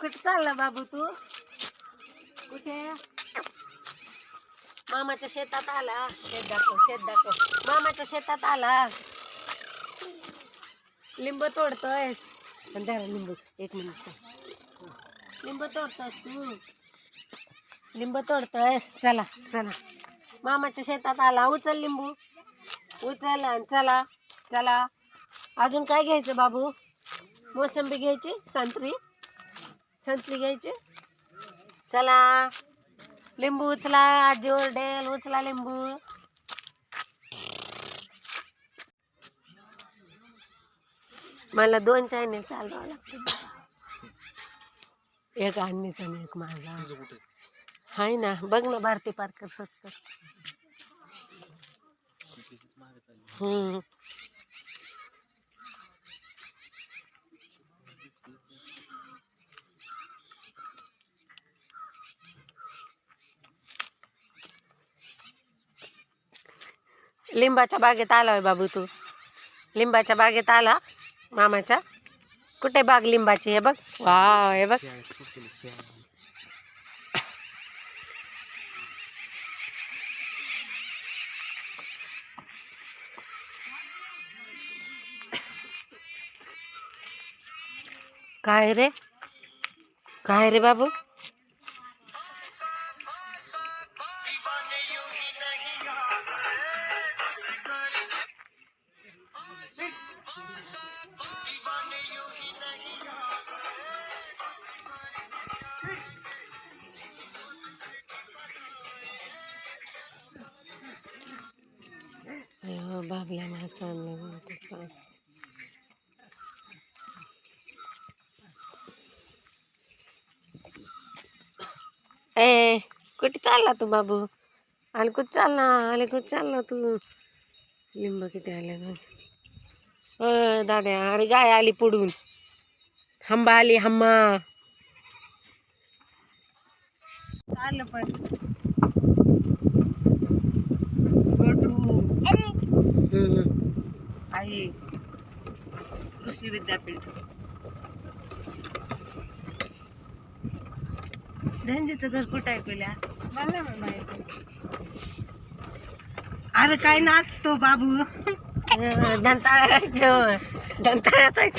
कुठं चालला बाबू तू? कुठे? मामाच्या शेतात आला. शेत दाखव शेत दाखव. मामाच्या शेतात आला. लिंब तोडतोय पण द्या लिंबू एक मिनिट लिंब तोडतोयस तू. लिंब तोडतोयस. चला चला. मामाच्या शेतात आला. उचल लिंबू. उचल आणि चला चला. अजून काय घ्यायचं बाबू? मोसंबी घ्यायची संत्री? संचली घ्यायची. चला. लिंबू उचला आजी ओरडेल उचला लिंबू. मला दोन चॅनेल चालवावं लागतं एक अन्नीचा आणि एक माझा. हाय ना बघ ना भारती पारकर स्वस्त हम्म. लिंबाच्या बागेत आला आहे बाबू तू. लिंबाच्या बागेत आला मामाच्या. कुठे बाग लिंबाची हे बघ. वा हे बघ. काय रे? काय रे बाबू? बाबल्या मला चांगलं बहुतेक ए कुठे चालला तू बाबू? आले कुठं चालला? आले कुठं चालला तू? लिंब किती आले मग दाद्या अरे गाय आली पुढून. हंबा आली हम्मा चाललं पण. गोटू. हम्म. आहे कृषी विद्यापीठ. धनजीचं घर कुठं आहे पहिल्या मला माहिती. अरे काय नाचतो बाबू? दंताळ्याचं दंताळ्याचा